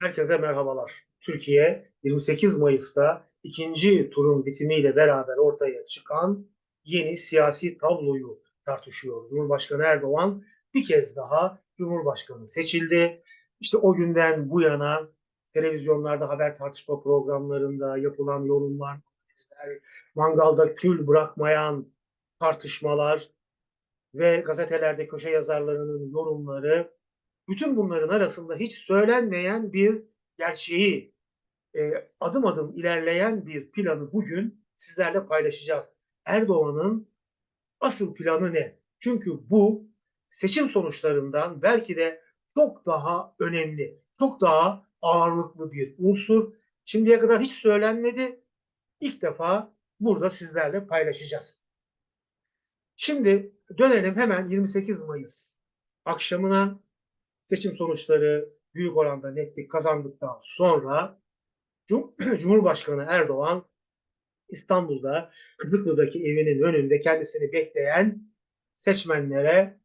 Herkese merhabalar. Türkiye 28 Mayıs'ta ikinci turun bitimiyle beraber ortaya çıkan yeni siyasi tabloyu tartışıyor. Cumhurbaşkanı Erdoğan bir kez daha Cumhurbaşkanı seçildi. İşte o günden bu yana televizyonlarda haber tartışma programlarında yapılan yorumlar, mangalda kül bırakmayan tartışmalar ve gazetelerde köşe yazarlarının yorumları bütün bunların arasında hiç söylenmeyen bir gerçeği, e, adım adım ilerleyen bir planı bugün sizlerle paylaşacağız. Erdoğan'ın asıl planı ne? Çünkü bu seçim sonuçlarından belki de çok daha önemli, çok daha ağırlıklı bir unsur. Şimdiye kadar hiç söylenmedi. İlk defa burada sizlerle paylaşacağız. Şimdi dönelim hemen 28 Mayıs akşamına seçim sonuçları büyük oranda netlik kazandıktan sonra Cumhurbaşkanı Erdoğan İstanbul'da Kızıklı'daki evinin önünde kendisini bekleyen seçmenlere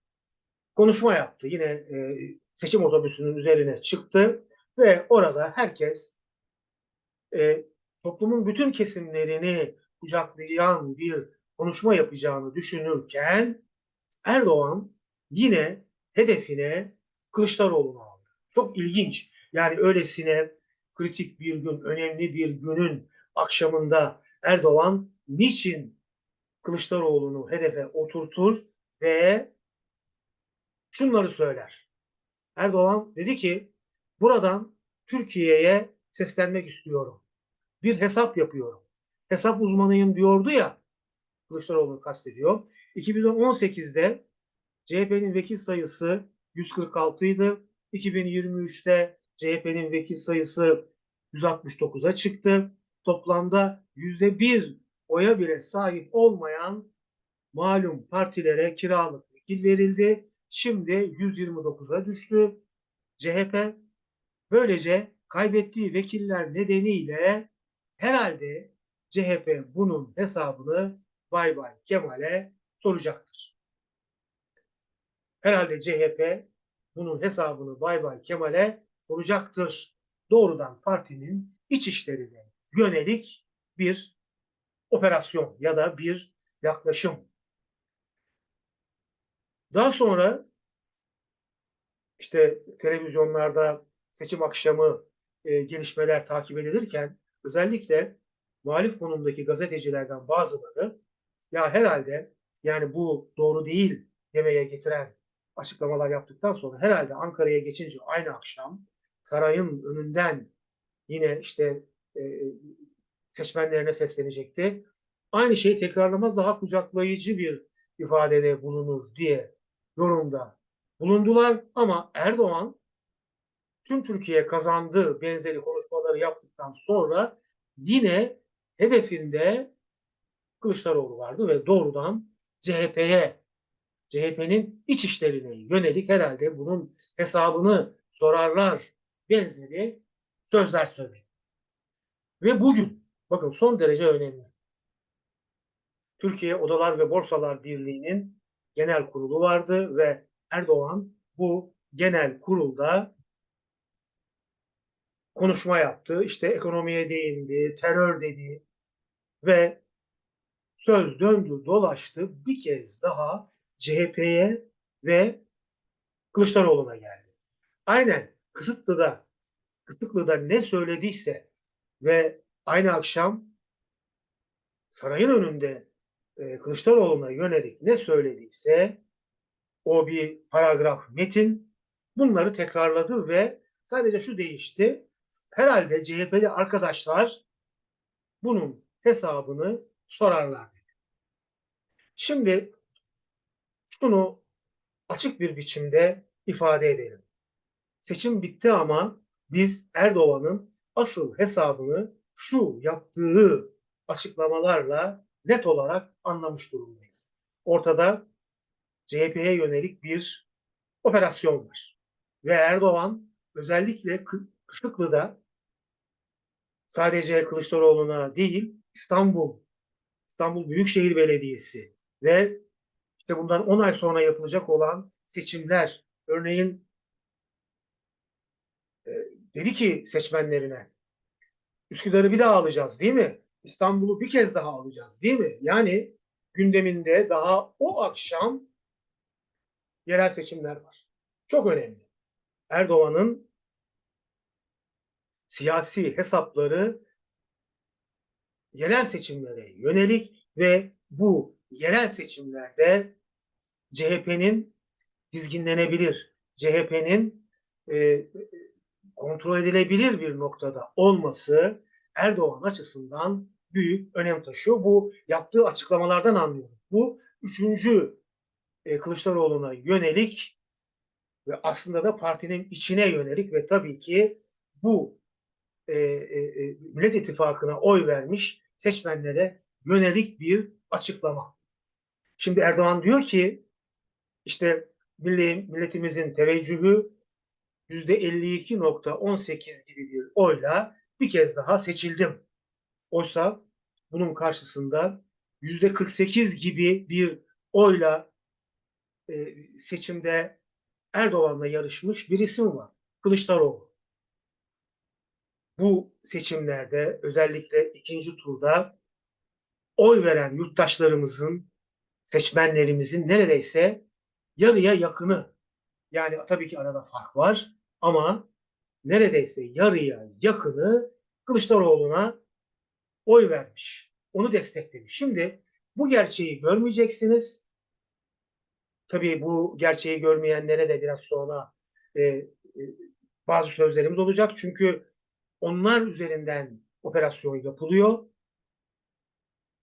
konuşma yaptı. Yine e, seçim otobüsünün üzerine çıktı ve orada herkes e, toplumun bütün kesimlerini kucaklayan bir konuşma yapacağını düşünürken Erdoğan yine hedefine Kılıçdaroğlu'nu aldı. Çok ilginç. Yani öylesine kritik bir gün, önemli bir günün akşamında Erdoğan niçin Kılıçdaroğlu'nu hedefe oturtur ve şunları söyler. Erdoğan dedi ki buradan Türkiye'ye seslenmek istiyorum. Bir hesap yapıyorum. Hesap uzmanıyım diyordu ya Kılıçdaroğlu'nu kastediyor. 2018'de CHP'nin vekil sayısı 146 idi. 2023'te CHP'nin vekil sayısı 169'a çıktı. Toplamda %1 oya bile sahip olmayan malum partilere kiralık vekil verildi. Şimdi 129'a düştü CHP. Böylece kaybettiği vekiller nedeniyle herhalde CHP bunun hesabını Bay Bay Kemal'e soracaktır. Herhalde CHP bunun hesabını Bay Bay Kemal'e soracaktır. Doğrudan partinin iç işlerine yönelik bir operasyon ya da bir yaklaşım. Daha sonra işte televizyonlarda seçim akşamı e, gelişmeler takip edilirken özellikle muhalif konumdaki gazetecilerden bazıları ya herhalde yani bu doğru değil demeye getiren açıklamalar yaptıktan sonra herhalde Ankara'ya geçince aynı akşam sarayın önünden yine işte e, seçmenlerine seslenecekti. Aynı şeyi tekrarlamaz daha kucaklayıcı bir ifadede bulunur diye yorumda bulundular ama Erdoğan tüm Türkiye kazandı benzeri konuşmaları yaptıktan sonra yine hedefinde Kılıçdaroğlu vardı ve doğrudan CHP'ye CHP'nin iç işlerine yönelik herhalde bunun hesabını sorarlar benzeri sözler söyledi. Ve bugün bakın son derece önemli. Türkiye Odalar ve Borsalar Birliği'nin genel kurulu vardı ve Erdoğan bu genel kurulda konuşma yaptı. İşte ekonomiye değindi, terör dedi ve söz döndü dolaştı bir kez daha CHP'ye ve Kılıçdaroğlu'na geldi. Aynen Kısıtlı'da Kısıtlı'da ne söylediyse ve aynı akşam sarayın önünde e, Kılıçdaroğlu'na yönelik ne söylediyse o bir paragraf metin bunları tekrarladı ve sadece şu değişti. Herhalde CHP'li arkadaşlar bunun hesabını sorarlar. Şimdi şunu açık bir biçimde ifade edelim. Seçim bitti ama biz Erdoğan'ın asıl hesabını şu yaptığı açıklamalarla net olarak anlamış durumdayız. Ortada CHP'ye yönelik bir operasyon var. Ve Erdoğan özellikle Kısıklı'da sadece Kılıçdaroğlu'na değil İstanbul, İstanbul Büyükşehir Belediyesi ve işte bundan 10 ay sonra yapılacak olan seçimler, örneğin e, dedi ki seçmenlerine Üsküdar'ı bir daha alacağız değil mi? İstanbul'u bir kez daha alacağız değil mi? Yani gündeminde daha o akşam yerel seçimler var. Çok önemli. Erdoğan'ın siyasi hesapları yerel seçimlere yönelik ve bu yerel seçimlerde CHP'nin dizginlenebilir, CHP'nin e, kontrol edilebilir bir noktada olması Erdoğan açısından büyük önem taşıyor. Bu yaptığı açıklamalardan anlıyorum. Bu üçüncü e, Kılıçdaroğlu'na yönelik ve aslında da partinin içine yönelik ve tabii ki bu e, e, e, Millet İttifakı'na oy vermiş seçmenlere yönelik bir açıklama. Şimdi Erdoğan diyor ki işte milli, milletimizin teveccühü %52.18 gibi bir oyla bir kez daha seçildim. Oysa bunun karşısında %48 gibi bir oyla e, seçimde Erdoğan'la yarışmış bir isim var. Kılıçdaroğlu. Bu seçimlerde özellikle ikinci turda oy veren yurttaşlarımızın, seçmenlerimizin neredeyse yarıya yakını yani tabii ki arada fark var ama neredeyse yarıya yakını Kılıçdaroğlu'na oy vermiş. Onu desteklemiş. Şimdi bu gerçeği görmeyeceksiniz. Tabii bu gerçeği görmeyenlere de biraz sonra e, e, bazı sözlerimiz olacak. Çünkü onlar üzerinden operasyon yapılıyor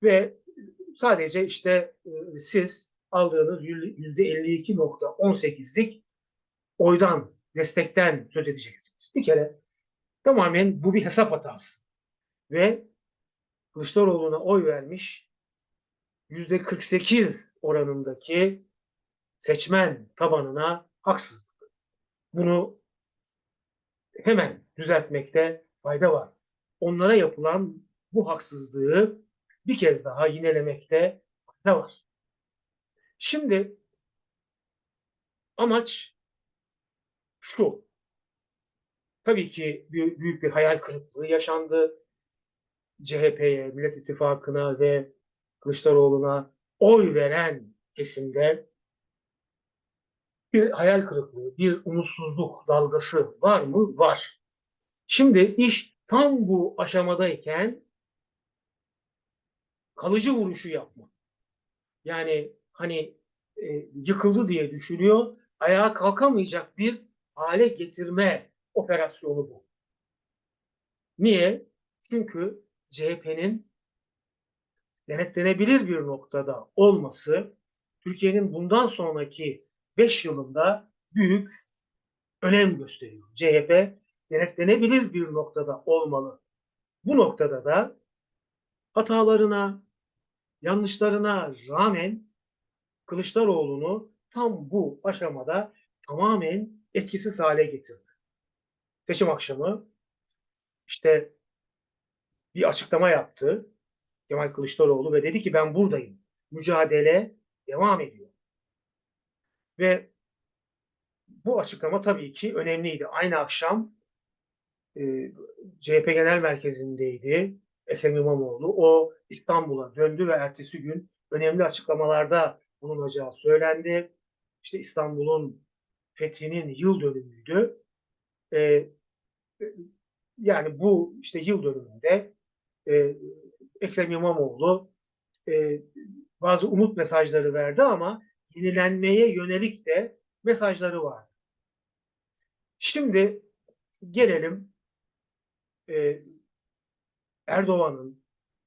ve sadece işte e, siz aldığınız %52.18'lik oydan, destekten söz edeceksiniz. Bir kere tamamen bu bir hesap hatası. Ve Kılıçdaroğlu'na oy vermiş %48 oranındaki seçmen tabanına haksızlık. Bunu hemen düzeltmekte fayda var. Onlara yapılan bu haksızlığı bir kez daha yinelemekte fayda var. Şimdi amaç şu. Tabii ki büyük bir hayal kırıklığı yaşandı. CHP'ye, Millet İttifakı'na ve Kılıçdaroğlu'na oy veren kesimde bir hayal kırıklığı, bir umutsuzluk dalgası var mı? Var. Şimdi iş tam bu aşamadayken kalıcı vuruşu yapma. Yani hani e, yıkıldı diye düşünüyor, ayağa kalkamayacak bir hale getirme operasyonu bu. Niye? Çünkü CHP'nin denetlenebilir bir noktada olması Türkiye'nin bundan sonraki 5 yılında büyük önem gösteriyor. CHP denetlenebilir bir noktada olmalı. Bu noktada da hatalarına, yanlışlarına rağmen Kılıçdaroğlu'nu tam bu aşamada tamamen etkisiz hale getirdi. Seçim akşamı işte bir açıklama yaptı Kemal Kılıçdaroğlu ve dedi ki ben buradayım. Mücadele devam ediyor. Ve bu açıklama tabii ki önemliydi. Aynı akşam e, CHP Genel Merkezi'ndeydi Ekrem İmamoğlu. O İstanbul'a döndü ve ertesi gün önemli açıklamalarda bulunacağı söylendi. İşte İstanbul'un fethinin yıl dönümüydü. E, yani bu işte yıl dönümünde e, Ekrem İmamoğlu e, bazı umut mesajları verdi ama yenilenmeye yönelik de mesajları var. Şimdi gelelim e, Erdoğan'ın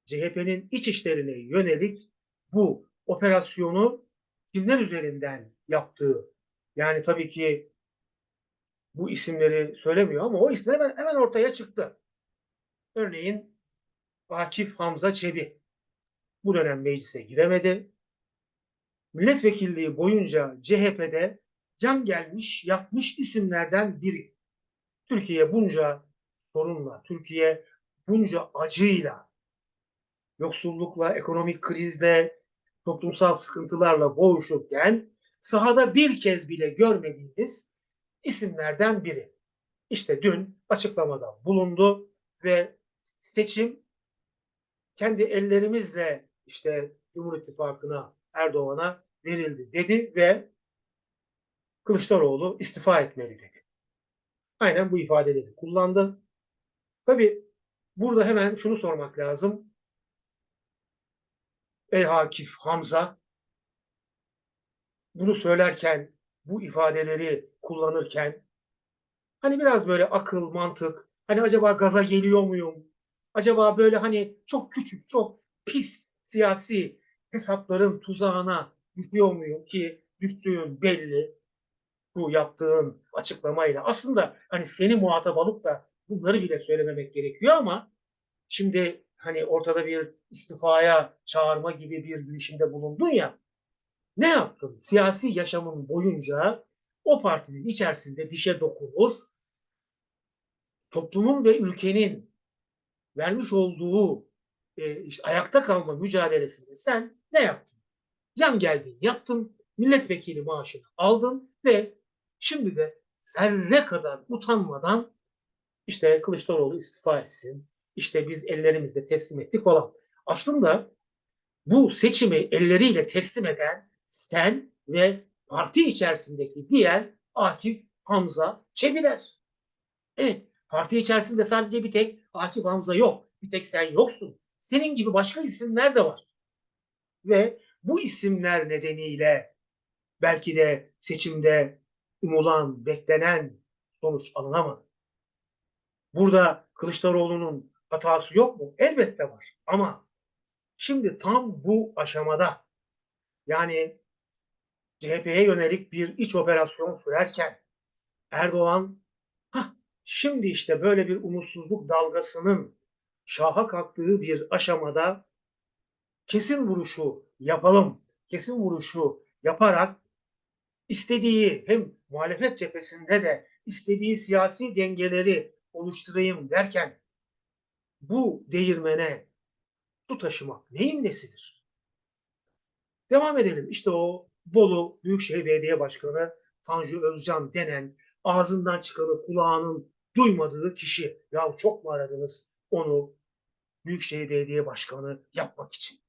CHP'nin iç işlerine yönelik bu operasyonu kimler üzerinden yaptığı. Yani tabii ki bu isimleri söylemiyor ama o isimler hemen, hemen ortaya çıktı. Örneğin Akif Hamza Çebi bu dönem meclise giremedi. Milletvekilliği boyunca CHP'de can gelmiş, yatmış isimlerden biri. Türkiye bunca sorunla, Türkiye bunca acıyla, yoksullukla, ekonomik krizle, toplumsal sıkıntılarla boğuşurken sahada bir kez bile görmediğimiz isimlerden biri. işte dün açıklamada bulundu ve seçim kendi ellerimizle işte Cumhur İttifakı'na Erdoğan'a verildi dedi ve Kılıçdaroğlu istifa etmeli dedi. Aynen bu ifadeleri kullandı. Tabii burada hemen şunu sormak lazım. Ey Akif Hamza bunu söylerken bu ifadeleri kullanırken hani biraz böyle akıl, mantık, hani acaba gaza geliyor muyum? Acaba böyle hani çok küçük, çok pis siyasi hesapların tuzağına düşüyor muyum ki düştüğün belli bu yaptığın açıklamayla. Aslında hani seni muhatap alıp da bunları bile söylememek gerekiyor ama şimdi hani ortada bir istifaya çağırma gibi bir girişimde bulundun ya ne yaptın? Siyasi yaşamın boyunca o partinin içerisinde dişe dokunur, toplumun ve ülkenin vermiş olduğu e, işte ayakta kalma mücadelesinde sen ne yaptın? Yan geldin, yattın, milletvekili maaşını aldın ve şimdi de zerre kadar utanmadan işte Kılıçdaroğlu istifa etsin, işte biz ellerimizle teslim ettik falan. Aslında bu seçimi elleriyle teslim eden sen ve parti içerisindeki diğer Akif Hamza Çebiler. Evet, parti içerisinde sadece bir tek Akif Hamza yok. Bir tek sen yoksun. Senin gibi başka isimler de var. Ve bu isimler nedeniyle belki de seçimde umulan, beklenen sonuç alınamadı. Burada Kılıçdaroğlu'nun hatası yok mu? Elbette var. Ama şimdi tam bu aşamada yani CHP'ye yönelik bir iç operasyon sürerken Erdoğan Hah, şimdi işte böyle bir umutsuzluk dalgasının şaha kalktığı bir aşamada kesin vuruşu yapalım, kesin vuruşu yaparak istediği hem muhalefet cephesinde de istediği siyasi dengeleri oluşturayım derken bu değirmene su taşımak neyin nesidir? Devam edelim. İşte o Bolu Büyükşehir Belediye Başkanı Tanju Özcan denen ağzından çıkanı kulağının duymadığı kişi. Ya çok mu aradınız onu Büyükşehir Belediye Başkanı yapmak için?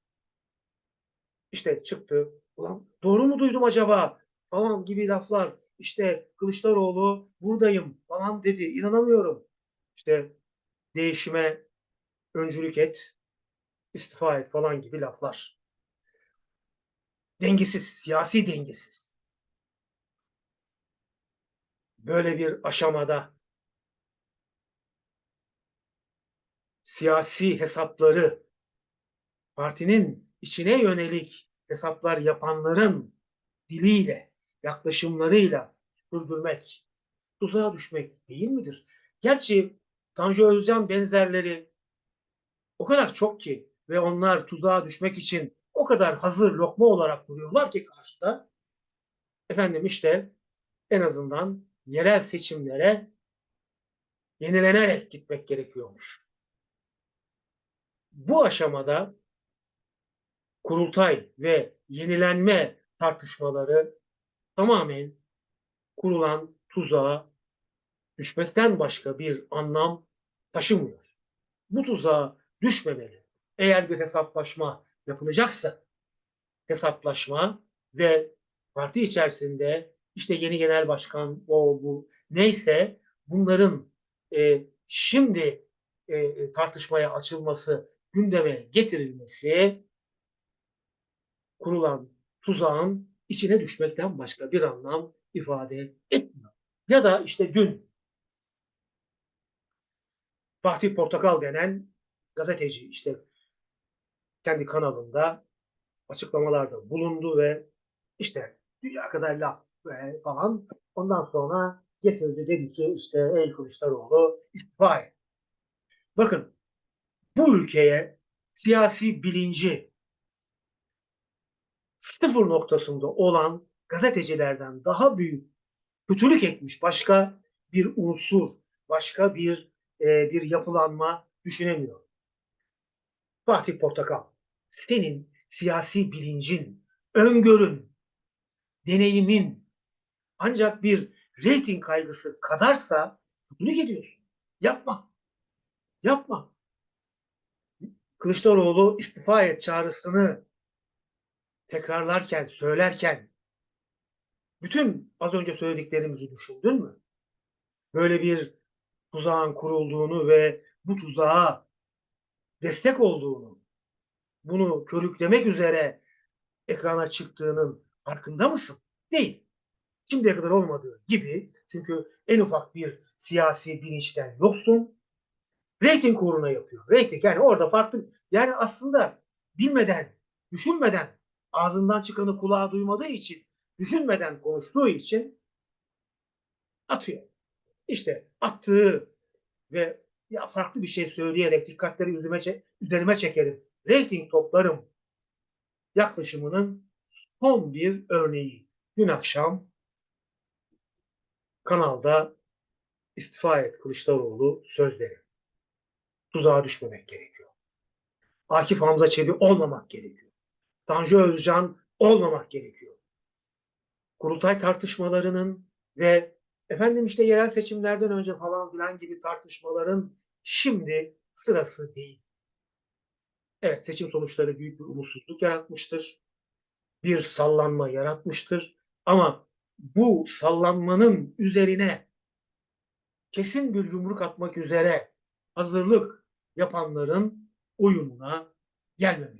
İşte çıktı. Ulan doğru mu duydum acaba? Falan gibi laflar. İşte Kılıçdaroğlu buradayım falan dedi. İnanamıyorum. İşte değişime öncülük et, istifa et falan gibi laflar. Dengesiz, siyasi dengesiz. Böyle bir aşamada siyasi hesapları partinin içine yönelik hesaplar yapanların diliyle, yaklaşımlarıyla sürdürmek, tuzağa düşmek değil midir? Gerçi Tanju Özcan benzerleri o kadar çok ki ve onlar tuzağa düşmek için o kadar hazır lokma olarak duruyorlar ki karşıda. Efendim işte en azından yerel seçimlere yenilenerek gitmek gerekiyormuş. Bu aşamada kurultay ve yenilenme tartışmaları tamamen kurulan tuzağa düşmekten başka bir anlam taşımıyor. Bu tuzağa düşmemeli. Eğer bir hesaplaşma yapılacaksa hesaplaşma ve parti içerisinde işte yeni genel başkan o bu neyse bunların e, şimdi e, tartışmaya açılması, gündeme getirilmesi kurulan tuzağın içine düşmekten başka bir anlam ifade etmiyor. Ya da işte dün Fatih Portakal denen gazeteci işte kendi kanalında açıklamalarda bulundu ve işte dünya kadar laf ve falan ondan sonra getirdi dedi ki işte ey Kılıçdaroğlu istifa et. Bakın bu ülkeye siyasi bilinci sıfır noktasında olan gazetecilerden daha büyük kötülük etmiş başka bir unsur, başka bir e, bir yapılanma düşünemiyor. Fatih Portakal, senin siyasi bilincin, öngörün, deneyimin ancak bir reyting kaygısı kadarsa Kötülük ediyorsun. Yapma. Yapma. Kılıçdaroğlu istifa et çağrısını tekrarlarken, söylerken bütün az önce söylediklerimizi düşündün mü? Böyle bir tuzağın kurulduğunu ve bu tuzağa destek olduğunu, bunu körüklemek üzere ekrana çıktığının farkında mısın? Değil. Şimdiye kadar olmadığı gibi çünkü en ufak bir siyasi bilinçten yoksun. Rating uğruna yapıyor. Rating yani orada farklı yani aslında bilmeden, düşünmeden ağzından çıkanı kulağa duymadığı için düşünmeden konuştuğu için atıyor. İşte attığı ve ya farklı bir şey söyleyerek dikkatleri üzerime, çe- üzerime çekerim. Rating toplarım yaklaşımının son bir örneği. Dün akşam kanalda istifa et Kılıçdaroğlu sözleri. Tuzağa düşmemek gerekiyor. Akif Hamza Çebi olmamak gerekiyor. Tanju Özcan olmamak gerekiyor. Kurultay tartışmalarının ve efendim işte yerel seçimlerden önce falan filan gibi tartışmaların şimdi sırası değil. Evet seçim sonuçları büyük bir umutsuzluk yaratmıştır. Bir sallanma yaratmıştır. Ama bu sallanmanın üzerine kesin bir yumruk atmak üzere hazırlık yapanların oyununa gelmemek